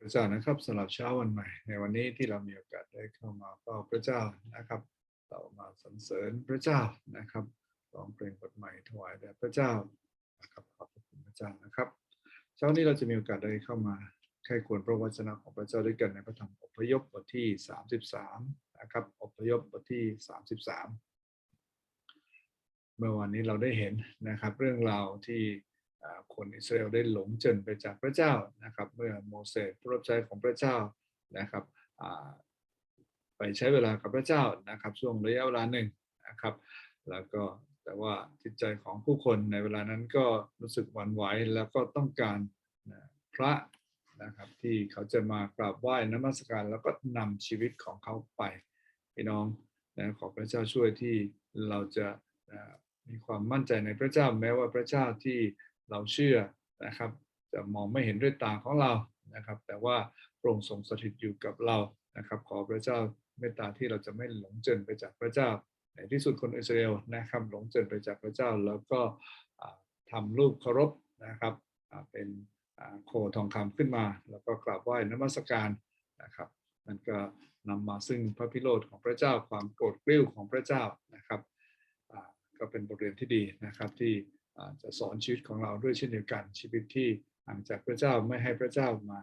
พระเจ้านะครับสำหรับเช้าวันใหม่ ในวันนี้ที่เรามีโอกาสได้เข้ามาเฝ้าพระเจ้านะครับ เรามาสรรเสริญพระเจ้านะครับร้องเพลงบทใหม่ถวายแด่พระเจ้านะครับขอบคุณพระเจ้านะครับเช้านี้เราจะมีโอกาสได้เข้ามาใคร่ควรพระวจนะของพระเจ้าด้วยกันในพระธรรมอพยพบทที่ 33นะครับอพยพบทที่ 33 เมื่อวานนี้เราได้เห็นนะครับ เรื่องราวที่ คนอิสราเอลได้หลงเจนไปจากพระเจ้านะครับเมื่อโมเสสผู้รับใช้ของพระเจ้านะครับไปใช้เวลากับพระเจ้านะครับช่วงระยะเวลาหนึ่งนะครับ แล้วก็แต่ว่าจิตใจของผู้คนในเวลานั้นก็รู้สึกหวั่นไหวแล้วก็ต้องการนะพระนะครับที่เขาจะมากราบไหว้นมัสการแล้วก็นำชีวิตของเขาไปพี่น้องนะขอพระเจ้าช่วยที่เราจะนะมีความมั่นใจในพระเจ้าแม้ว่าพระเจ้าที่ เราเชื่อนะครับ จะมองไม่เห็นด้วยตาของเรานะครับ แต่ว่าพระองค์ทรงสถิตอยู่กับเรานะครับ ขอพระเจ้าเมตตาที่เราจะไม่หลงเจินไปจากพระเจ้าในที่สุดคนอิสราเอลนะครับหลงเจินไปจากพระเจ้า แล้วก็อ่าทำรูปเคารพนะครับเป็นโคทองคำขึ้นมา แล้วก็กราบไหว้นมัสการนะครับนั่นก็นำมาซึ่งพระพิโรธของพระเจ้าความโกรธกริ้วของพระเจ้านะครับก็เป็นบทเรียนที่ดีนะครับที่ จะสอนชีวิตของเราด้วยเช่นเดียวกันชีวิตที่ห่างจากพระเจ้าไม่ให้พระเจ้ามา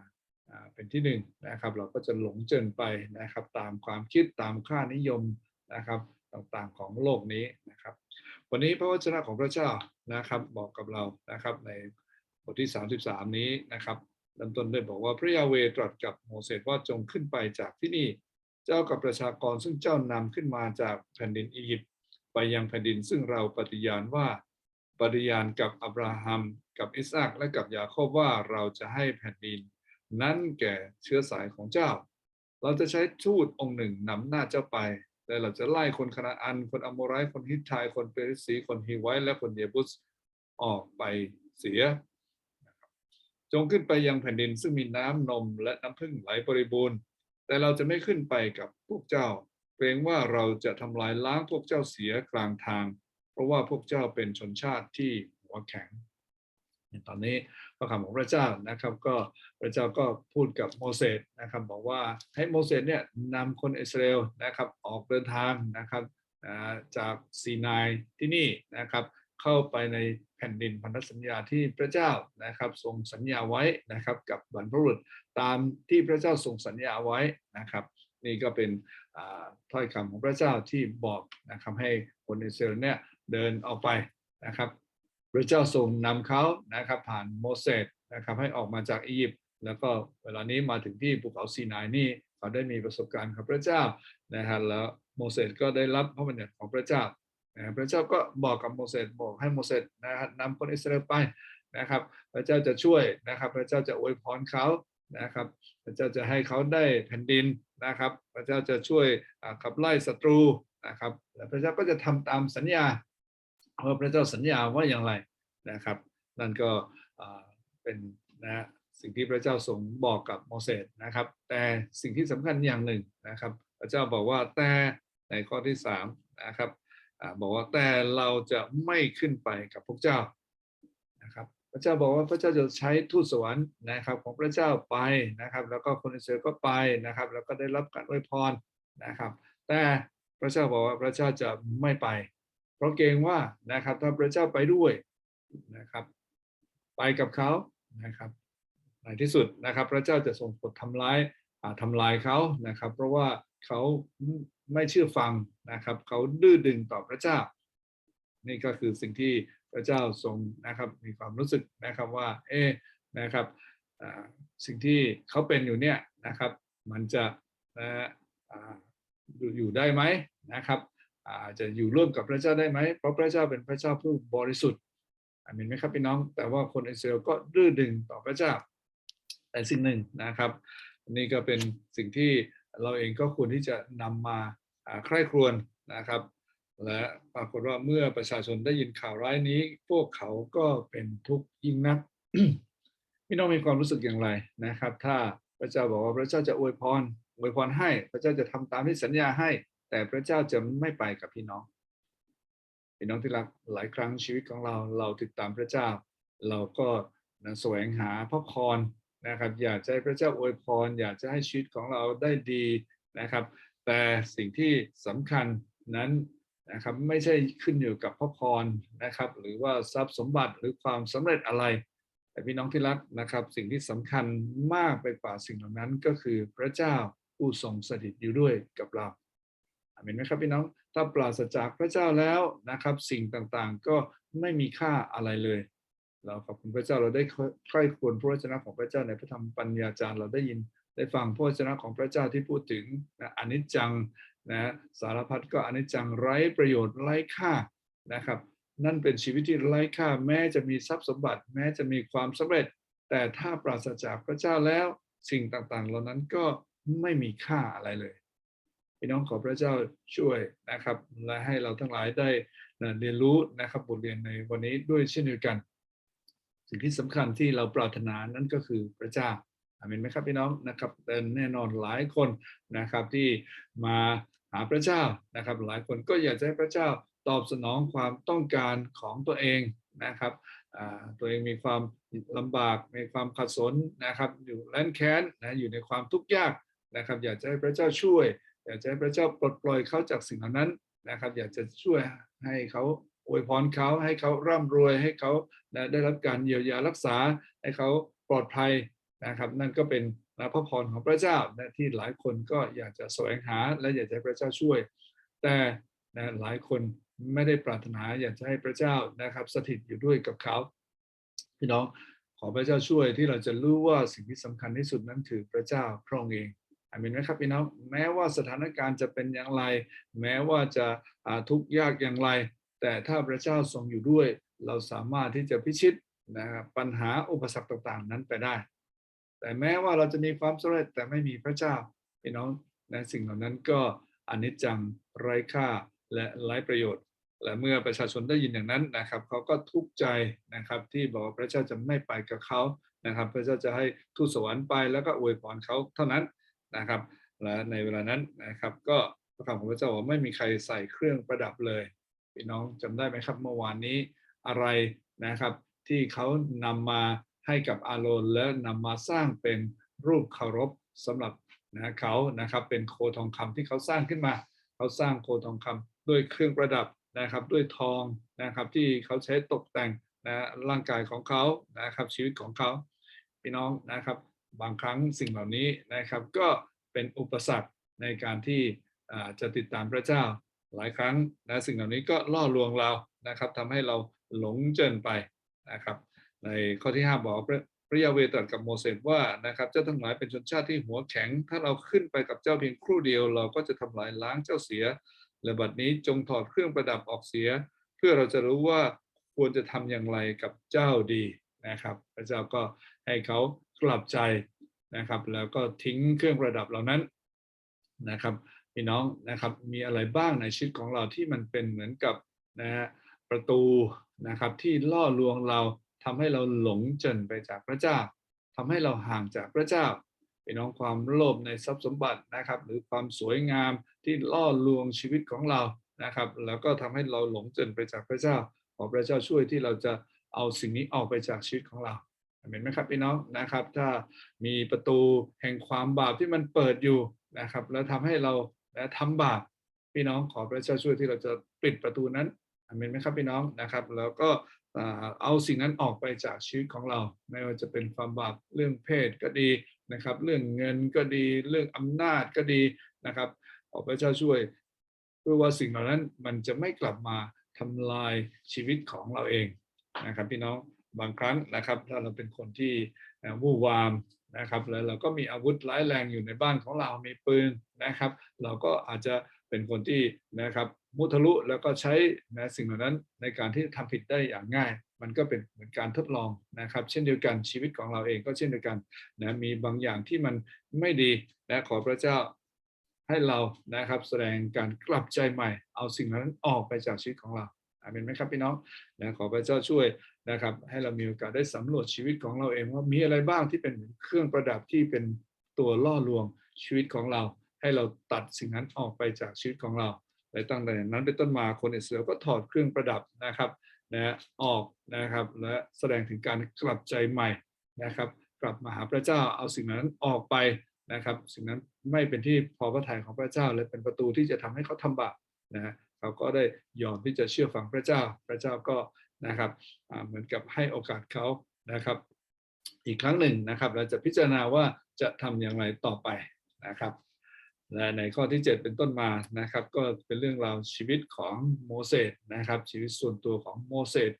เป็นที่หนึ่งนะครับ เราก็จะหลงเจินไปนะครับ ตามความคิดตามค่านิยมนะครับต่างๆของโลกนี้นะครับ วันนี้พระวจนะของพระเจ้านะครับบอกกับเรานะครับในบทที่ 33 นี้นะครับเริ่มต้นได้บอกว่าพระยาเวตรัสกับโมเสสว่าจงขึ้นไปจากที่นี่เจ้ากับประชากรซึ่งเจ้านำขึ้นมาจากแผ่นดินอียิปต์ไปยังแผ่นดินซึ่งเราปฏิญาณว่า ปฏิญาณกับอับราฮัม กับอิสอัคและกับยาโคบว่าเราจะให้แผ่นดิน นั้นแก่เชื้อสายของเจ้า เราจะใช้ทูตองค์หนึ่งนำหน้าเจ้าไป และเราจะไล่คนคณาอัน คนอโมไรคนฮิตไทคนเปริสีคนฮิไวและคนเยบุสออกไปเสีย จงขึ้นไปยังแผ่นดินซึ่งมีน้ำนมและน้ำพึ่งไหลบริบูรณ์ แต่เราจะไม่ขึ้นไปกับพวกเจ้าเกรงว่าเราจะทำลายล้างพวกเจ้าเสียกลางทาง เพราะว่าพวกเจ้าเป็นชนชาติที่หัวแข็ง ตอนนี้พระคำของพระเจ้านะครับ ก็พระเจ้าก็พูดกับโมเสสนะครับ บอกว่าให้โมเสสเนี่ยนำคนอิสราเอลนะครับออกเดินทางนะครับจากซีนายที่นี่นะครับ เข้าไปในแผ่นดินพันธสัญญาที่พระเจ้านะครับทรงสัญญาไว้นะครับกับบรรพบุรุษตามที่พระเจ้าทรงสัญญาไว้นะครับ นี่ก็เป็นถ้อยคำของพระเจ้าที่บอกนะครับให้คนอิสราเอลเนี่ย เดินออกไปนะครับ พระเจ้าทรงนำเขานะครับ ผ่านโมเสสนะครับให้ออกมาจากอียิปต์แล้วก็เวลานี้มาถึงที่ภูเขาซีนายนี่เขาได้มีประสบการณ์กับพระเจ้านะฮะแล้วโมเสสก็ได้รับพระบัญญัติของพระเจ้าพระเจ้าก็บอกกับโมเสสบอกให้โมเสสนะฮะนำคนอิสราเอลไปนะครับ พระเจ้าจะช่วยนะครับ พระเจ้าจะอวยพรเขานะครับ พระเจ้าจะให้เขาได้แผ่นดินนะครับ พระเจ้าจะช่วยขับไล่ศัตรูนะครับและพระเจ้าก็จะทำตามสัญญา ว่าพระเจ้าสัญญาว่าอย่างไรนะครับ นั่นก็เป็นนะสิ่งที่พระเจ้าทรงบอกกับโมเสสนะครับ แต่สิ่งที่สำคัญอย่างหนึ่งนะครับ พระเจ้าบอกว่าแต่ในข้อที่สามนะครับอบอกว่าแต่เราจะไม่ขึ้นไปกับพวกเจ้านะครับพระเจ้าบอกว่าพระเจ้าจะใช้ทูตสวรรค์นะครับของพระเจ้าไปนะครับ แล้วก็คนอิสราเอลก็ไปนะครับ แล้วก็ได้รับการอวยพรนะครับ แต่พระเจ้าบอกว่าพระเจ้าจะไม่ไป เพราะเกรงว่านะครับ ถ้าพระเจ้าไปด้วยนะครับ ไปกับเขานะครับในที่สุดนะครับ พระเจ้าจะส่งผลทำร้ายอ่าทำลายเขานะครับ เพราะว่าเขาไม่เชื่อฟังนะครับ เขาดื้อดึงต่อพระเจ้า นี่ก็คือสิ่งที่พระเจ้าทรงนะครับ มีความรู้สึกนะครับว่า เอ๊นะครับสิ่งที่เขาเป็นอยู่เนี่ยนะครับ มันจะนะอยู่ได้ไหมนะครับ อาจจะอยู่ร่วมกับพระเจ้าได้ไหมเพราะพระเจ้าเป็นพระเจ้าผู้บริสุทธิ์อามินไหมครับพี่น้อง แต่ว่าคนอิสราเอลก็ดื้อดึงต่อพระเจ้า แต่สิ่งหนึ่งนะครับ นี่ก็เป็นสิ่งที่เราเองก็ควรที่จะนำมาอ่าใคร่ครวญนะครับ และปรากฏว่าเมื่อประชาชนได้ยินข่าวร้ายนี้ พวกเขาก็เป็นทุกข์ยิ่งนักพี่น้องมีความรู้สึกอย่างไรนะครับ ถ้าพระเจ้าบอกว่าพระเจ้าจะอวยพรอวยพรให้ พระเจ้าจะทำตามที่สัญญาให้ แต่พระเจ้าจะไม่ไปกับพี่น้องพี่น้องที่รักหลายครั้งชีวิตของเราเราติดตามพระเจ้า เราก็นะแสวงหาพระพรนะครับ อยากจะให้พระเจ้าอวยพร อยากจะให้ชีวิตของเราได้ดีนะครับ แต่สิ่งที่สำคัญนั้นนะครับไม่ใช่ขึ้นอยู่กับพระพรนะครับ หรือว่าทรัพย์สมบัติหรือความสำเร็จอะไร แต่พี่น้องที่รักนะครับ สิ่งที่สำคัญมากไปกว่าสิ่งเหล่านั้นก็คือพระเจ้าผู้ทรงสถิตอยู่ด้วยกับเรา เมนไหมครับพี่น้องถ้าปราศจากพระเจ้าแล้วนะครับ สิ่งต่างๆก็ไม่มีค่าอะไรเลย เราขอบคุณพระเจ้าเราได้ใคร่ควรพระวจนะของพระเจ้าในพระธรรมปัญญาจารย์เราได้ยินได้ฟังพระวจนะของพระเจ้าที่พูดถึงนะอนิจจังนะสารพัดก็อนิจจังไร้ประโยชน์ไร้ค่านะครับ นั่นเป็นชีวิตที่ไร้ค่าแม้จะมีทรัพย์สมบัติ แม้จะมีความสำเร็จ แต่ถ้าปราศจากพระเจ้าแล้ว สิ่งต่างๆ เหล่านั้นก็ไม่มีค่าอะไรเลย พี่น้องขอพระเจ้าช่วยนะครับและให้เราทั้งหลายได้เรียนรู้นะครับบทเรียนในวันนี้ด้วยเช่นเดียวกัน สิ่งที่สำคัญที่เราปรารถนานั้นก็คือพระเจ้าอาเมนไหมครับพี่น้องนะครับแต่แน่นอนหลายคนนะครับที่มาหาพระเจ้านะครับ หลายคนก็อยากจะให้พระเจ้าตอบสนองความต้องการของตัวเองนะครับตัวเองมีความลำบากมีความขัดสนนะครับอยู่แล้นแค้นนะอยู่ในความทุกข์ยากนะครับ อยากจะให้พระเจ้าช่วย อยากจะให้พระเจ้าปลดปล่อยเขาจากสิ่งเหล่านั้นนะครับ อยากจะช่วยให้เขาอวยพรเขาให้เขาร่ำรวยให้เขาได้รับการเยียวยารักษาให้เขาปลอดภัยนะครับ นั่นก็เป็นพระพรของพระเจ้าที่หลายคนก็อยากจะแสวงหาและอยากจะให้พระเจ้าช่วย แต่หลายคนไม่ได้ปรารถนาอยากจะให้พระเจ้านะครับ สถิตอยู่ด้วยกับเขาพี่น้องขอพระเจ้าช่วยที่เราจะรู้ว่าสิ่งที่สำคัญที่สุดนั้นคือพระเจ้าพระองค์เอง อามินไหมครับพี่น้องแม้ว่าสถานการณ์จะเป็นอย่างไร แม้ว่าจะทุกข์ยากอย่างไร แต่ถ้าพระเจ้าทรงอยู่ด้วย เราสามารถที่จะพิชิตนะครับปัญหาอุปสรรคต่างๆ นั้นไปได้ แต่แม้ว่าเราจะมีความสำเร็จแต่ไม่มีพระเจ้าพี่น้องในสิ่งเหล่านั้นก็อนิจจังไร้ค่าและไร้ประโยชน์ และเมื่อประชาชนได้ยินอย่างนั้นนะครับเขาก็ทุกข์ใจนะครับที่บอกว่าพระเจ้าจะไม่ไปกับเขานะครับ พระเจ้าจะให้ทูตสวรรค์ไปแล้วก็อวยพรเขาเท่านั้น นะครับ และในเวลานั้นนะครับ ก็พระคำของพระเจ้าว่าไม่มีใครใส่เครื่องประดับเลยพี่น้องจำได้ไหมครับเมื่อวานนี้อะไรนะครับ ที่เขานำมาให้กับอาโรนและนำมาสร้างเป็นรูปเคารพสำหรับนะเขานะครับเป็นโคทองคำที่เขาสร้างขึ้นมา เขาสร้างโคทองคำด้วยเครื่องประดับนะครับ ด้วยทองนะครับที่เขาใช้ตกแต่งนะร่างกายของเขานะครับชีวิตของเขาพี่น้องนะครับ บางครั้งสิ่งเหล่านี้นะครับ ก็เป็นอุปสรรคในการที่จะติดตามพระเจ้าหลายครั้งนะสิ่งเหล่านี้ก็ล่อลวงเรานะครับทำให้เราหลงเจินไปนะครับ ในข้อที่ 5 บอกพระยาเวตรัสกับโมเสสว่านะครับเจ้าทั้งหลายเป็นชนชาติที่หัวแข็ง ถ้าเราขึ้นไปกับเจ้าเพียงครู่เดียว เราก็จะทำลายล้างเจ้าเสียและบัดนี้จงถอดเครื่องประดับออกเสีย เพื่อเราจะรู้ว่าควรจะทำอย่างไรกับเจ้าดีนะครับ พระเจ้าก็ให้เขา กลับใจนะครับ แล้วก็ทิ้งเครื่องประดับเหล่านั้นนะครับพี่น้องนะครับมีอะไรบ้างในชีวิตของเราที่มันเป็นเหมือนกับนะฮะประตูนะครับที่ล่อลวงเราทำให้เราหลงจนไปจากพระเจ้าทำให้เราห่างจากพระเจ้าพี่น้องความโลภในทรัพย์สมบัตินะครับ หรือความสวยงามที่ล่อลวงชีวิตของเรานะครับ แล้วก็ทำให้เราหลงจนไปจากพระเจ้าขอพระเจ้าช่วยที่เราจะเอาสิ่งนี้ออกไปจากชีวิตของเรา เห็นไหมครับพี่น้องนะครับ ถ้ามีประตูแห่งความบาปที่มันเปิดอยู่นะครับ แล้วทำให้เราทำบาปพี่น้องขอพระเจ้าช่วยที่เราจะปิดประตูนั้นเห็นไหมครับพี่น้องนะครับ แล้วก็เอาสิ่งนั้นออกไปจากชีวิตของเรา ไม่ว่าจะเป็นความบาปเรื่องเพศก็ดีนะครับ เรื่องเงินก็ดีเรื่องอำนาจก็ดีนะครับขอพระเจ้าช่วยเพื่อว่าสิ่งเหล่านั้นมันจะไม่กลับมาทำลายชีวิตของเราเองนะครับพี่น้อง บางครั้งนะครับถ้าเราเป็นคนที่วู่วามนะครับแล้วเราก็มีอาวุธร้ายแรงอยู่ในบ้านของเรามีปืนนะครับ เราก็อาจจะเป็นคนที่นะครับมุทะลุแล้วก็ใช้นะสิ่งเหล่านั้นในการที่ทำผิดได้อย่างง่าย มันก็เป็นเหมือนการทดลองนะครับ เช่นเดียวกันชีวิตของเราเองก็เช่นเดียวกันนะมีบางอย่างที่มันไม่ดีและขอพระเจ้าให้เรานะครับ แสดงการกลับใจใหม่ เอาสิ่งนั้นออกไปจากชีวิตของเราอาเป็นไหมครับพี่น้องนะขอพระเจ้าช่วย นะครับ ให้เรามีโอกาสได้สำรวจชีวิตของเราเองว่ามีอะไรบ้างที่เป็นเครื่องประดับที่เป็นตัวล่อลวงชีวิตของเรา ให้เราตัดสิ่งนั้นออกไปจากชีวิตของเราและตั้งแต่นั้นเป็นต้นมาคนอิสราเอลก็ถอดเครื่องประดับนะครับนะออกนะครับและแสดงถึงการกลับใจใหม่นะครับ กลับมาหาพระเจ้าเอาสิ่งนั้นออกไปนะครับ สิ่งนั้นไม่เป็นที่พอพระทัยของพระเจ้า และเป็นประตูที่จะทำให้เขาทำบาปนะเขาก็ได้ยอมที่จะเชื่อฟังพระเจ้า พระเจ้าก็ นะครับเหมือนกับให้โอกาสเขานะครับ อีกครั้งหนึ่งนะครับ เราจะพิจารณาว่าจะทำอย่างไรต่อไปนะครับและในข้อที่ 7 เป็นต้นมานะครับ ก็เป็นเรื่องราวชีวิตของโมเสสนะครับ ชีวิตส่วนตัวของโมเสส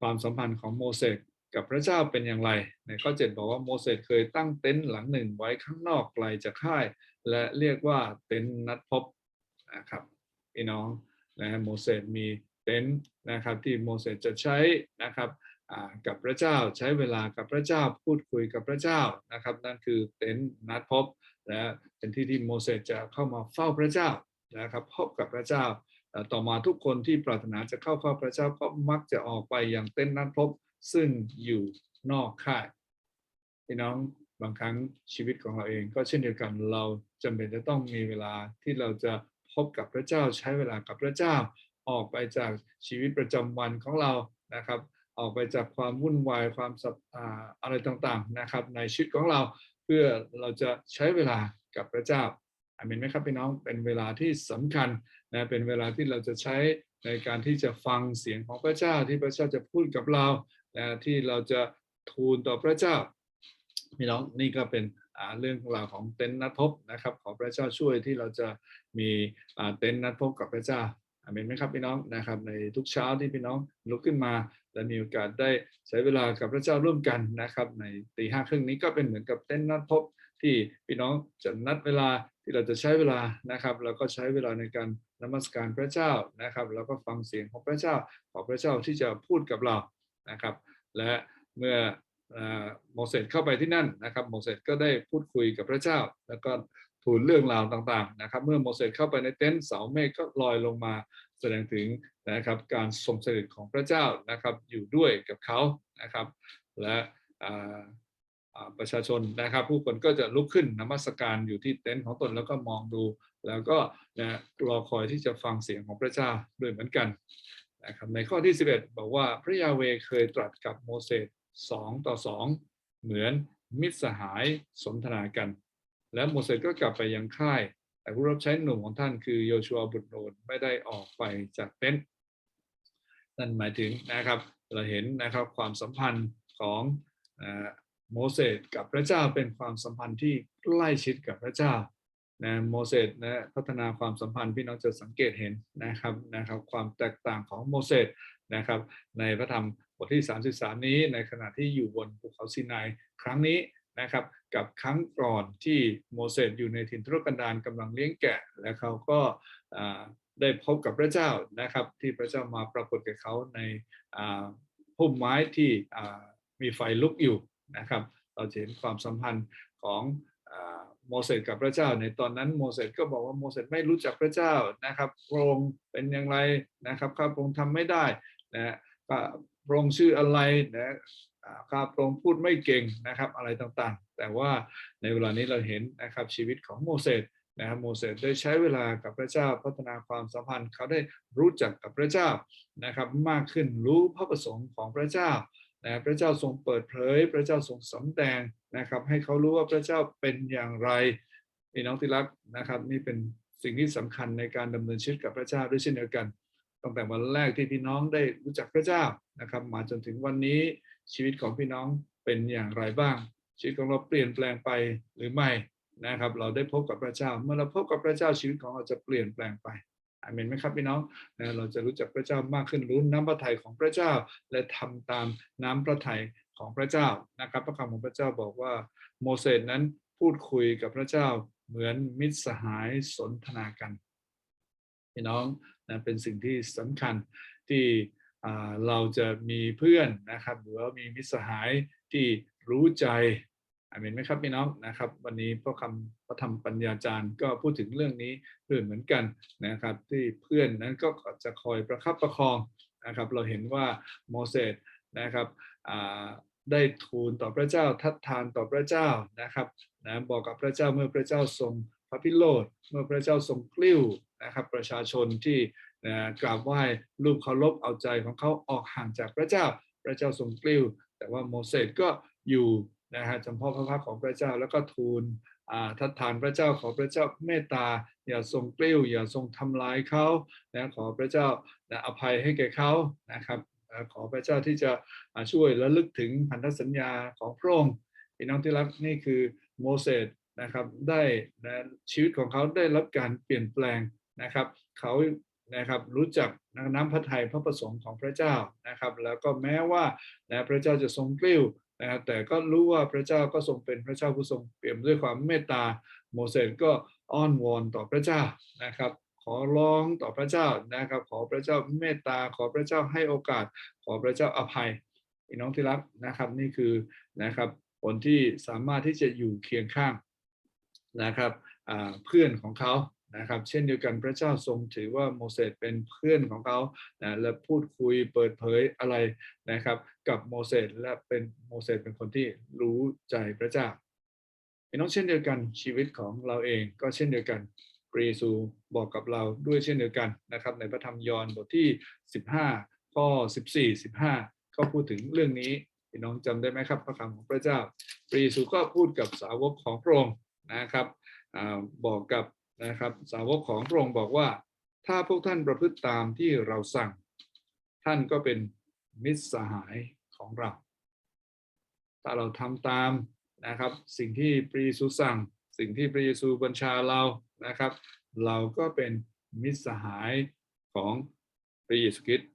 ความสัมพันธ์ของโมเสสกับพระเจ้าเป็นอย่างไร ในข้อ 7 บอกว่าโมเสสเคยตั้งเต็นท์หลังหนึ่งไว้ข้างนอกไกลจากค่าย และเรียกว่าเต็นท์นัดพบนะครับพี่น้องนะฮะโมเสสมี เต็นท์นะครับที่โมเสสจะใช้นะครับกับพระเจ้าใช้เวลากับพระเจ้าพูดคุยกับพระเจ้านะครับ นั่นคือเต็นท์นัดพบและเป็นที่ที่โมเสสจะเข้ามาเฝ้าพระเจ้านะครับพบกับพระเจ้า ต่อมาทุกคนที่ปรารถนาจะเข้าเฝ้าพระเจ้าก็มักจะออกไปอย่างเต้นท์นัดพบซึ่งอยู่นอกค่ายพี่น้องบางครั้งชีวิตของเราเอง ก็เช่นเดียวกันเราจำเป็นจะต้องมีเวลาที่เราจะพบกับพระเจ้าใช้เวลากับพระเจ้า ออกไปจากชีวิตประจำวันของเรานะครับ ออกไปจากความวุ่นวายความสับอะไรต่างๆนะครับ ในชีวิตของเราเพื่อเราจะใช้เวลากับพระเจ้าอาเมนไหมครับพี่น้องเป็นเวลาที่สำคัญนะเป็นเวลาที่เราจะใช้ในการที่จะฟังเสียงของพระเจ้าที่พระเจ้าจะพูดกับเรานะที่เราจะทูลต่อพระเจ้าพี่น้องนี่ก็เป็นเรื่องราวของเต็นท์นัดพบนะครับ ขอพระเจ้าช่วยที่เราจะมีเต็นท์นัดพบกับพระเจ้า เมนไหมครับพี่น้องนะครับในทุกเช้าที่พี่น้องลุกขึ้นมาและมีโอกาสได้ใช้เวลากับพระเจ้าร่วมกันนะครับในตีห้าครึ่งนี้ก็เป็นเหมือนกับเต้นนัดพบที่พี่น้องจะนัดเวลาที่เราจะใช้เวลานะครับแล้วก็ใช้เวลาในการนมัสการพระเจ้านะครับ แล้วก็ฟังเสียงของพระเจ้าขอพระเจ้าที่จะพูดกับเรานะครับ และเมื่อโมเสสเข้าไปที่นั่นนะครับโมเสสก็ได้พูดคุยกับพระเจ้า แล้วก็ ทูลเรื่องราวต่างๆนะครับเมื่อโมเสสเข้าไปในเต็นท์เสาเมฆก็ลอยลงมาแสดงถึงนะครับการทรงเสด็จของพระเจ้านะครับอยู่ด้วยกับเขานะครับ และประชาชนนะครับ ผู้คนก็จะลุกขึ้นนมัสการอยู่ที่เต็นท์ของตนแล้วก็มองดู แล้วก็นะรอคอยที่จะฟังเสียงของพระเจ้าด้วยเหมือนกันนะครับในข้อที่ 11 บอกว่าพระยาเวเคยตรัสกับโมเสสสองต่อสองเหมือนมิตรสหายสนทนากัน แล้วโมเสสก็กลับไปยังค่าย แต่ผู้รับใช้หนุ่มของท่านคือโยชัวบุตรโนนไม่ได้ออกไปจากเต็นท์นั่นหมายถึงนะครับเราเห็นนะครับความสัมพันธ์ของโมเสสกับพระเจ้าเป็นความสัมพันธ์ที่ใกล้ชิดกับพระเจ้านะโมเสสนะพัฒนาความสัมพันธ์พี่น้องจะสังเกตเห็นนะครับนะครับความแตกต่างของโมเสสนะครับในพระธรรมบทที่ 33 นี้ในขณะที่อยู่บนภูเขาซีนายครั้งนี้ นะครับ กับครั้งก่อนที่โมเสสอยู่ในถิ่นทุรกันดารกำลังเลี้ยงแกะ และเขาก็ได้พบกับพระเจ้านะครับ ที่พระเจ้ามาปรากฏกับเขาในพุ่มไม้ที่มีไฟลุกอยู่นะครับ เราเห็นความสัมพันธ์ของโมเสสกับพระเจ้า ในตอนนั้นโมเสสก็บอกว่าโมเสสไม่รู้จักพระเจ้านะครับพระองค์เป็นอย่างไรนะครับข้าพระองค์ทำไม่ได้นะพระองค์ชื่ออะไรนะ อ่าข้าพระองค์พูดไม่เก่งนะครับอะไรต่างๆ แต่ว่าในเวลานี้เราเห็นนะครับชีวิตของโมเสสนะครับโมเสสได้ใช้เวลากับพระเจ้าพัฒนาความสัมพันธ์ เขาได้รู้จักกับพระเจ้านะครับมากขึ้นรู้พระประสงค์ของพระเจ้านะพระเจ้าทรงเปิดเผย พระเจ้าทรงสำแดงนะครับ ให้เขารู้ว่าพระเจ้าเป็นอย่างไรพี่น้องที่รักนะครับนี่เป็นสิ่งที่สำคัญในการดำเนินชีวิตกับพระเจ้าด้วยเช่นเดียวกันตั้งแต่วันแรกที่พี่น้องได้รู้จักพระเจ้านะครับ มาจนถึงวันนี้ ชีวิตของพี่น้องเป็นอย่างไรบ้าง ชีวิตของเราเปลี่ยนแปลงไปหรือไม่นะครับ เราได้พบกับพระเจ้า เมื่อเราพบกับพระเจ้าชีวิตของเราจะเปลี่ยนแปลงไปอาเมนไหมครับพี่น้องนะเราจะรู้จักพระเจ้ามากขึ้นรู้น้ำพระทัยของพระเจ้า และทำตามน้ำพระทัยของพระเจ้านะครับ พระคำของพระเจ้าบอกว่าโมเสสนั้นพูดคุยกับพระเจ้าเหมือนมิตรสหายสนทนากัน พี่น้องนะเป็นสิ่งที่สำคัญที่ เราจะมีเพื่อนนะครับ หรือว่ามีมิตรสหายที่รู้ใจอาเมนไหมครับพี่น้องนะครับ วันนี้พระคำพระธรรมปัญญาจารย์ก็พูดถึงเรื่องนี้ด้วยเหมือนกันนะครับ ที่เพื่อนนั้นก็จะคอยประคับประคองนะครับ เราเห็นว่าโมเสสนะครับได้ทูลต่อพระเจ้าทัดทานต่อพระเจ้านะครับนะบอกกับพระเจ้าเมื่อพระเจ้าทรงพระพิโรธเมื่อพระเจ้าทรงกลิ้วนะครับ ประชาชนที่ นะกราบไหว้รูปเคารพเอาใจของเขาออกห่างจากพระเจ้า พระเจ้าทรงกลิ้ว แต่ว่าโมเสสก็อยู่นะฮะจำเพาะพระพักของพระเจ้าแล้วก็ทูลทัดทานพระเจ้าขอพระเจ้าเมตตา อย่าทรงกลิ้ว อย่าทรงทำลายเขานะขอพระเจ้านะอภัยให้แก่เขานะครับขอพระเจ้าที่จะช่วยระลึกถึงพันธสัญญาของพระองค์พี่น้องที่รักนี่คือโมเสสนะครับได้นะชีวิตของเขาได้รับการเปลี่ยนแปลงนะครับ เขา นะครับรู้จักน้ำพระทัยพระประสงค์ของพระเจ้านะครับ แล้วก็แม้ว่านะพระเจ้าจะทรงกลิ้วนะครับแต่ก็รู้ว่าพระเจ้าก็ทรงเป็นพระเจ้าผู้ทรงเปี่ยมด้วยความเมตตาโมเสสก็อ้อนวอนต่อพระเจ้านะครับ ขอร้องต่อพระเจ้านะครับ ขอพระเจ้าเมตตาขอพระเจ้าให้โอกาส ขอพระเจ้าอภัยพี่น้องที่รักนะครับนี่คือนะครับคนที่สามารถที่จะอยู่เคียงข้างนะครับเพื่อนของเขา นะครับเช่นเดียวกันพระเจ้าทรงถือว่าโมเสสเป็นเพื่อนของเขานะและพูดคุยเปิดเผยอะไรนะครับ กับโมเสสและเป็นโมเสสเป็นคนที่รู้ใจพระเจ้าพี่น้องเช่นเดียวกันชีวิตของเราเองก็เช่นเดียวกันพระเยซูบอกกับเราด้วยเช่นเดียวกันนะครับ ในพระธรรมยอห์นบทที่ 15 ข้อ 14 15 ก็พูดถึงเรื่องนี้พี่น้องจำได้ไหมครับ พระคำของพระเจ้าพระเยซูก็พูดกับสาวกของพระองค์นะครับอบอกกับ นะครับ สาวกของพระองค์บอกว่า ถ้าพวกท่านประพฤติตามที่เราสั่ง ท่านก็เป็นมิตรสหายของเรา ถ้าเราทำตามนะครับ สิ่งที่พระเยซูสั่ง สิ่งที่พระเยซูบัญชาเรานะครับ เราก็เป็นมิตรสหายของพระเยซูคริสต์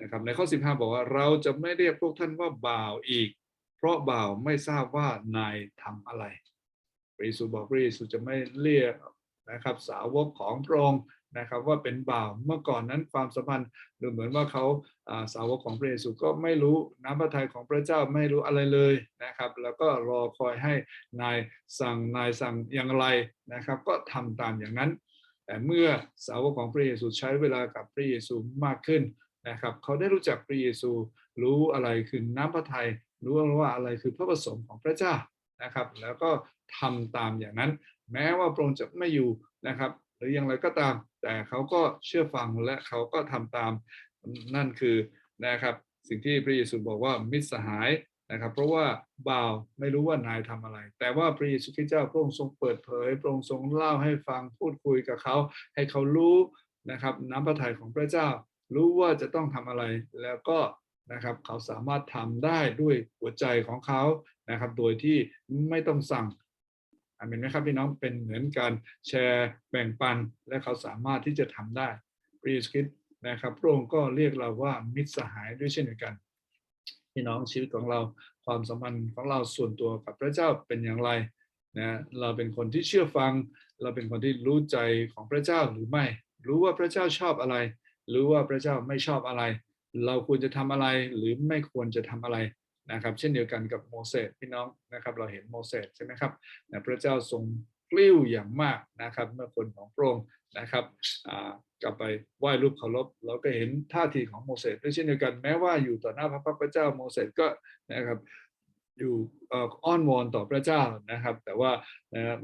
นะครับในข้อ 15 บอกว่าเราจะไม่เรียกพวกท่านว่าบ่าวอีก เพราะบ่าวไม่ทราบว่านายทำอะไรพระเยซูบอกพระเยซูจะไม่เรียก นะครับสาวกของพระองค์นะครับว่าเป็นบ่าวเมื่อก่อนนั้นความสัมพันธ์ดูเหมือนว่าเขาอ่าสาวกของพระเยซูก็ไม่รู้น้ำพระทัยของพระเจ้าไม่รู้อะไรเลยนะครับ แล้วก็รอคอยให้นายสั่งนายสั่งอย่างไรนะครับ ก็ทำตามอย่างนั้น แต่เมื่อสาวกของพระเยซูใช้เวลากับพระเยซูมากขึ้นนะครับเขาได้รู้จักพระเยซูรู้อะไรคือน้ำพระทัยรู้ว่าอะไรคือพระประสงค์ของพระเจ้านะครับ แล้วก็ทำตามอย่างนั้น แม้ว่าพระองค์จะไม่อยู่นะครับ หรืออย่างไรก็ตาม แต่เขาก็เชื่อฟังและเขาก็ทำตามนั่นคือนะครับ สิ่งที่พระเยซูบอกว่ามิตรสหายนะครับ เพราะว่าบ่าวไม่รู้ว่านายทำอะไร แต่ว่าพระเยซูคริสต์เจ้าพระองค์ทรงเปิดเผยพระองค์ทรงเล่าให้ฟังพูดคุยกับเขา ให้เขารู้นะครับน้ำพระทัยของพระเจ้า รู้ว่าจะต้องทำอะไรแล้วก็นะครับเขาสามารถทำได้ด้วยหัวใจของเขานะครับ โดยที่ไม่ต้องสั่ง อามินไหมครับพี่น้องเป็นเหมือนการแชร์แบ่งปันและเขาสามารถที่จะทำได้พระเยซูคริสต์นะครับพระองค์ก็เรียกเราว่ามิตรสหายด้วยเช่นเดียวกัน พี่น้องชีวิตของเราความสัมพันธ์ของเราส่วนตัวกับพระเจ้าเป็นอย่างไรนะเราเป็นคนที่เชื่อฟัง เราเป็นคนที่รู้ใจของพระเจ้าหรือไม่ รู้ว่าพระเจ้าชอบอะไร รู้ว่าพระเจ้าไม่ชอบอะไร เราควรจะทำอะไรหรือไม่ควรจะทำอะไร นะครับเช่นเดียวกันกับโมเสสพี่น้องนะครับเราเห็นโมเสสใช่ไหมครับนะพระเจ้าทรงกลิ้วอย่างมากนะครับเมื่อคนของพระองค์นะครับกลับไปไหว้รูปเคารพเราก็เห็นท่าทีของโมเสสด้วยเช่นเดียวกันแม้ว่าอยู่ต่อหน้าพระพักตร์พระเจ้าโมเสสก็นะครับอยู่อ้อนวอนต่อพระเจ้านะครับ แต่ว่า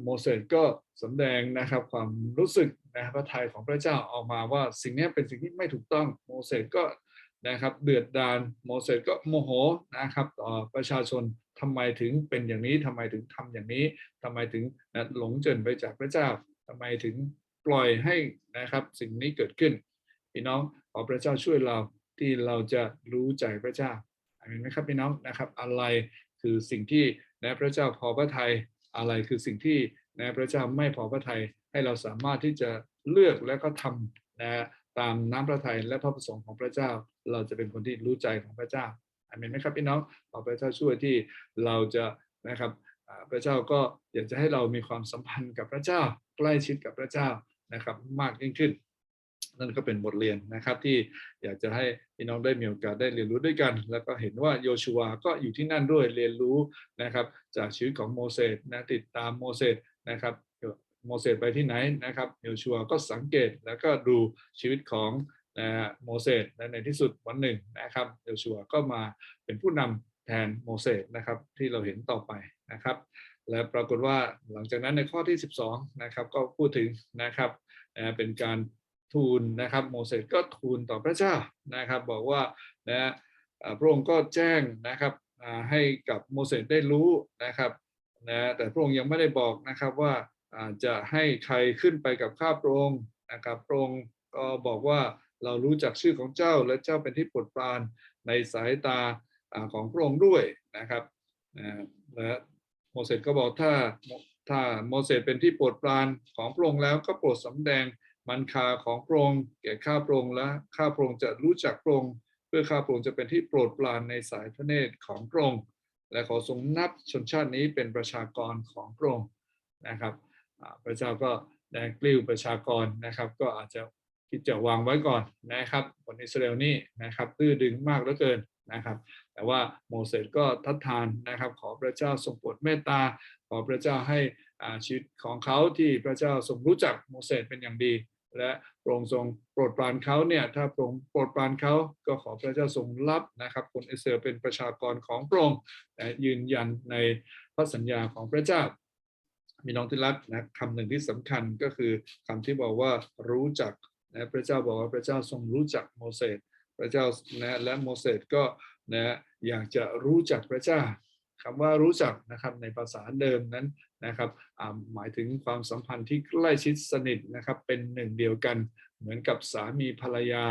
โมเสสก็สำแดงนะครับความรู้สึกนะครับพระทัยของพระเจ้าออกมาว่าสิ่งนี้เป็นสิ่งที่ไม่ถูกต้องโมเสสก็ นะครับเดือดดาลโมเสสก็โมโหนะครับต่อประชาชนทำไมถึงเป็นอย่างนี้ทำไมถึงทำอย่างนี้ทำไมถึงนะหลงเจินไปจากพระเจ้าทำไมถึงปล่อยให้นะครับสิ่งนี้เกิดขึ้นพี่น้องขอพระเจ้าช่วยเราที่เราจะรู้ใจพระเจ้าอาเมนไหมครับพี่น้องนะครับ อะไรคือสิ่งที่นะพระเจ้าพอพระทัยอะไรคือสิ่งที่นะพระเจ้าไม่พอพระทัยให้เราสามารถที่จะเลือกและก็ทำนะ ตามน้ำพระทัยและพระประสงค์ของพระเจ้า เราจะเป็นคนที่รู้ใจของพระเจ้าอาเมนไหมครับพี่น้องขอพระเจ้าช่วยที่เราจะนะครับพระเจ้าก็อยากจะให้เรามีความสัมพันธ์กับพระเจ้า ใกล้ชิดกับพระเจ้านะครับ มากยิ่งขึ้น นั่นก็เป็นบทเรียนนะครับที่อยากจะให้พี่น้องได้มีโอกาสได้เรียนรู้ด้วยกัน แล้วก็เห็นว่าโยชูวก็อยู่ที่นั่นด้วยเรียนรู้นะครับ จากชีวิตของโมเสสนะติดตามโมเสสนะครับ โมเสสไปที่ไหนนะครับโยชูวก็สังเกตแล้วก็ดูชีวิตของนะฮะโมเสสและในที่สุดวันหนึ่งนะครับโยชูวก็มาเป็นผู้นำแทนโมเสสนะครับที่เราเห็นต่อไปนะครับ และปรากฏว่าหลังจากนั้นในข้อที่ 12นะครับก็พูดถึงนะครับนะเป็นการทูลนะครับโมเสสก็ทูลต่อพระเจ้านะครับ บอกว่านะพระองค์ก็แจ้งนะครับให้กับโมเสสได้รู้นะครับนะแต่พระองค์ยังไม่ได้บอกนะครับว่า จะให้ใครขึ้นไปกับข้าพระองค์นะครับพระองค์ก็บอกว่าเรารู้จักชื่อของเจ้าและเจ้าเป็นที่โปรดปรานในสายตาของพระองค์ด้วยนะครับและโมเสสก็บอกถ้าถ้าโมเสสเป็นที่โปรดปรานของพระองค์แล้วก็โปรดสำแดงมันคาของพระองค์แก่ข้าพระองค์และข้าพระองค์จะรู้จักพระองค์เพื่อข้าพระองค์จะเป็นที่โปรดปรานในสายพระเนตรของพระองค์และขอทรงนับชนชาตินี้เป็นประชากรของพระองค์นะครับ พระเจ้าก็ได้กลิ้วประชากรนะครับ ก็อาจจะคิดจะวางไว้ก่อนนะครับคนอิสราเอลนี่นะครับตื้อดึงมากเหลือเกินนะครับ แต่ว่าโมเสสก็ทัดทานนะครับ ขอพระเจ้าทรงโปรดเมตตา ขอพระเจ้าให้อาชีวิตของเขาที่พระเจ้าทรงรู้จักโมเสสเป็นอย่างดี และพระองค์ทรงโปรดปรานเขาเนี่ยถ้าพระองค์โปรดปรานเขาก็ขอพระเจ้าทรงรับนะครับ คนอิสราเอลเป็นประชากรของพระองค์และยืนยันในพระสัญญาของพระเจ้า มีน้องที่รักนะคำหนึ่งที่สำคัญก็คือคำที่บอกว่ารู้จักนะพระเจ้าบอกว่าพระเจ้าทรงรู้จักโมเสสพระเจ้านะและโมเสสก็นะอยากจะรู้จักพระเจ้าคำว่ารู้จักนะครับในภาษาเดิมนั้นนะครับหมายถึงความสัมพันธ์ที่ใกล้ชิดสนิทนะครับเป็นหนึ่งเดียวกัน เหมือนกับสามีภรรยา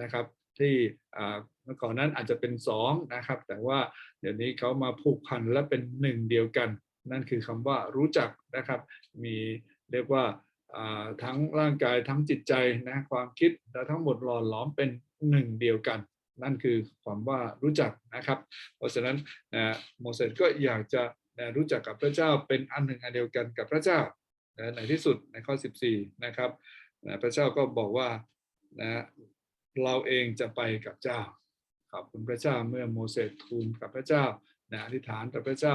นะครับ ที่อ่าเมื่อก่อนนั้นอาจจะเป็นสองนะครับ แต่ว่าเดี๋ยวนี้เขามาผูกพันและเป็นหนึ่งเดียวกัน นั่นคือคำว่ารู้จักนะครับ มีเรียกว่าอ่าทั้งร่างกายทั้งจิตใจนะความคิดและทั้งหมดหล่อหลอมเป็นหนึ่งเดียวกัน นั่นคือความว่ารู้จักนะครับ เพราะฉะนั้นนะโมเสสก็อยากจะนะรู้จักกับพระเจ้าเป็นอันหนึ่งอันเดียวกันกับพระเจ้านะในที่สุดในข้อ 14 นะครับนะพระเจ้าก็บอกว่านะเราเองจะไปกับเจ้าขอบคุณพระเจ้าเมื่อโมเสสทูลกับพระเจ้านะอธิษฐานต่อพระเจ้า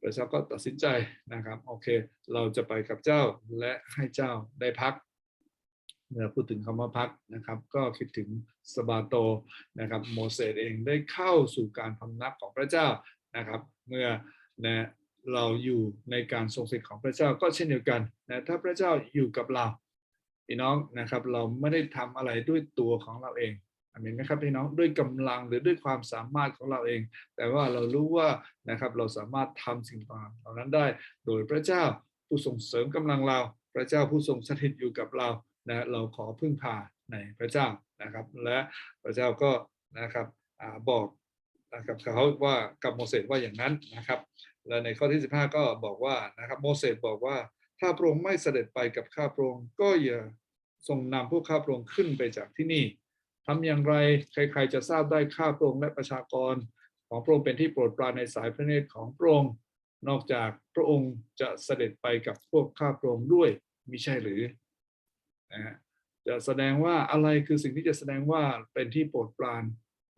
พระเจ้าก็ตัดสินใจนะครับโอเค เราจะไปกับเจ้าและให้เจ้าได้พักเมื่อพูดถึงคำว่าพักนะครับ ก็คิดถึงสบาโตนะครับโมเสสเองได้เข้าสู่การพำนักของพระเจ้านะครับ เมื่อนะเราอยู่ในการทรงสิทธิ์ของพระเจ้าก็เช่นเดียวกันนะถ้าพระเจ้าอยู่กับเราพี่น้องนะครับ เราไม่ได้ทำอะไรด้วยตัวของเราเอง เมนไหมครับพี่น้องด้วยกำลังหรือด้วยความสามารถของเราเอง แต่ว่าเรารู้ว่านะครับเราสามารถทำสิ่งต่างเหล่านั้นได้ โดยพระเจ้าผู้ทรงเสริมกำลังเรา พระเจ้าผู้ทรงสถิตอยู่กับเรานะเราขอพึ่งพาในพระเจ้านะครับ และพระเจ้าก็นะครับอบอกนะครับเขาว่ากับโมเสสว่าอย่างนั้นนะครับ และในข้อที่ 15 ก็บอกว่านะครับโมเสสบอกว่าถ้าพระองค์ไม่เสด็จไปกับข้าพระองค์ก็อย่าทรงนำพวกข้าพระองค์ขึ้นไปจากที่นี่ ทำอย่างไรใครๆจะทราบได้ข้าพระองค์และประชากรของพระองค์เป็นที่โปรดปรานในสายพระเนตรของพระองค์นอกจากพระองค์จะเสด็จไปกับพวกข้าพระองค์ด้วยมิใช่หรือนะฮะจะแสดงว่าอะไรคือสิ่งที่จะแสดงว่าเป็นที่โปรดปราน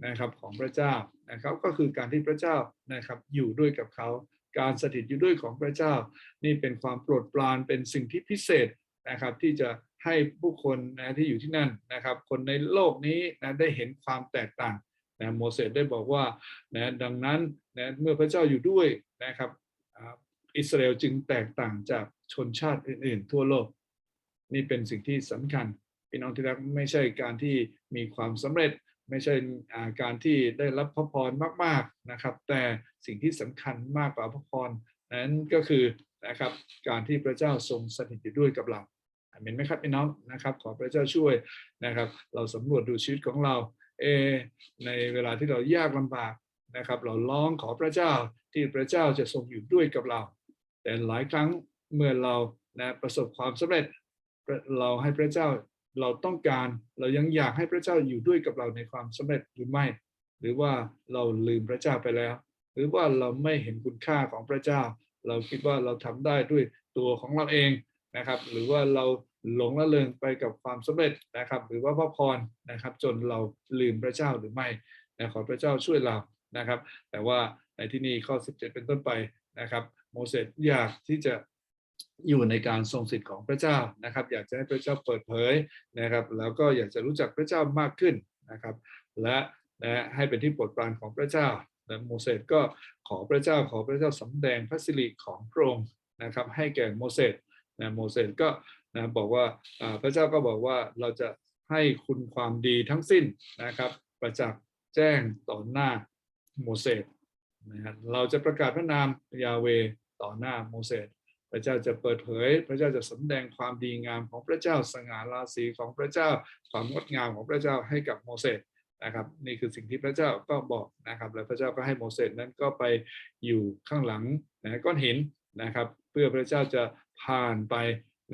นะครับของพระเจ้านะครับก็คือการที่พระเจ้านะครับอยู่ด้วยกับเขา การสถิตอยู่ด้วยของพระเจ้า นี่เป็นความโปรดปรานเป็นสิ่งที่พิเศษนะครับที่จะ ให้ผู้คนนะที่อยู่ที่นั่นนะครับ คนในโลกนี้นะได้เห็นความแตกต่างนะโมเสสได้บอกว่านะดังนั้นนะเมื่อพระเจ้าอยู่ด้วยนะครับอิสราเอลจึงแตกต่างจากชนชาติอื่น ๆ ทั่วโลก นี่เป็นสิ่งที่สำคัญพี่น้องที่รักไม่ใช่การที่มีความสำเร็จ ไม่ใช่การที่ได้รับพระพรมาก ๆนะครับ แต่สิ่งที่สำคัญมากกว่าพระพรนั้นก็คือนะครับการที่พระเจ้าทรงสถิตอยู่ด้วยกับเรา เห็นไหมครับพี่น้องนะครับขอพระเจ้าช่วยนะครับ เราสำรวจดูชีวิตของเราเอในเวลาที่เรายากลำบากนะครับ เราร้องขอพระเจ้าที่พระเจ้าจะทรงอยู่ด้วยกับเรา แต่หลายครั้งเมื่อเรานะประสบความสำเร็จเราให้พระเจ้าเราต้องการเรายังอยากให้พระเจ้าอยู่ด้วยกับเราในความสำเร็จหรือไม่ หรือว่าเราลืมพระเจ้าไปแล้ว หรือว่าเราไม่เห็นคุณค่าของพระเจ้า เราคิดว่าเราทำได้ด้วยตัวของเราเอง นะครับ หรือว่าเราหลงละเลงไปกับความสำเร็จนะครับ หรือว่าพระพรนะครับ จนเราลืมพระเจ้าหรือไม่นะขอพระเจ้าช่วยเรานะครับ แต่ว่าในที่นี้ข้อ 17 เป็นต้นไปนะครับ โมเสสอยากที่จะอยู่ในการทรงสิทธิ์ของพระเจ้านะครับ อยากจะให้พระเจ้าเปิดเผยนะครับ แล้วก็อยากจะรู้จักพระเจ้ามากขึ้นนะครับ และนะให้เป็นที่โปรดปรานของพระเจ้าและโมเสสก็ขอพระเจ้าขอพระเจ้าสำแดงพระสิริของพระองค์นะครับ ให้แก่โมเสส นะโมเสสก็นะบอกว่าพระเจ้าก็บอกว่าเราจะให้คุณความดีทั้งสิ้นนะครับ ประจักษ์แจ้งต่อหน้าโมเสสนะฮะเราจะประกาศพระนามยาเวต่อหน้าโมเสสพระเจ้าจะเปิดเผย พระเจ้าจะสำแดงความดีงามของพระเจ้าสง่าราศีของพระเจ้าความงดงามของพระเจ้าให้กับโมเสสนะครับนี่คือสิ่งที่พระเจ้าก็บอกนะครับ แล้วพระเจ้าก็ให้โมเสสนั้นก็ไปอยู่ข้างหลังนะก้อนหินนะครับ เพื่อพระเจ้าจะ ผ่านไป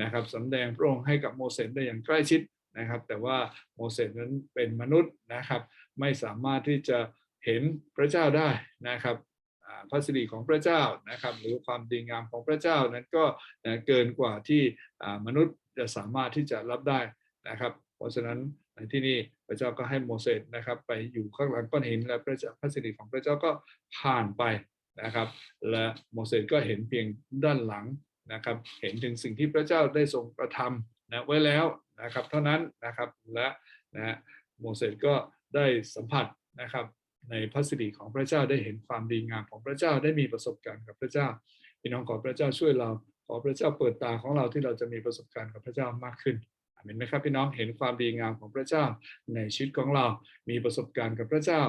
นะครับสำแดงพระองค์ให้กับโมเสสได้อย่างใกล้ชิดนะครับ แต่ว่าโมเสสนั้นเป็นมนุษย์นะครับ ไม่สามารถที่จะเห็นพระเจ้าได้นะครับพระสิริของพระเจ้านะครับ หรือความดีงามของพระเจ้านั้นก็นะเกินกว่าที่มนุษย์จะสามารถที่จะรับได้นะครับ เพราะฉะนั้นในที่นี่พระเจ้าก็ให้โมเสสนะครับ ไปอยู่ข้างหลังก้อนหินและพระเจ้าพระสิริของพระเจ้าก็ผ่านไปนะครับ และโมเสสก็เห็นเพียงด้านหลัง นะครับเห็นถึงสิ่งที่พระเจ้าได้ทรงกระทำนะไว้แล้วนะครับเท่านั้นนะครับและนะโมเสสก็ได้สัมผัสนะครับในพระสิริของพระเจ้าได้เห็นความดีงามของพระเจ้าได้มีประสบการณ์กับพระเจ้าพี่น้องขอพระเจ้าช่วยเราขอพระเจ้าเปิดตาของเราที่เราจะมีประสบการณ์กับพระเจ้ามากขึ้นอาเมนไหมครับพี่น้องเห็นความดีงามของพระเจ้าในชีวิตของเรา มีประสบการณ์กับพระเจ้า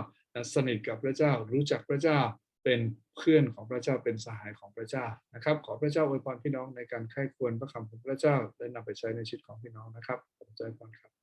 สนิทกับพระเจ้า รู้จักพระเจ้า เป็นเพื่อนของพระเจ้าเป็นสหายของพระเจ้านะครับ ขอพระเจ้าอวยพรพี่น้องในการไข้ควรพระคำของพระเจ้าและนำไปใช้ในชีวิตของพี่น้องนะครับขอบใจพรครับ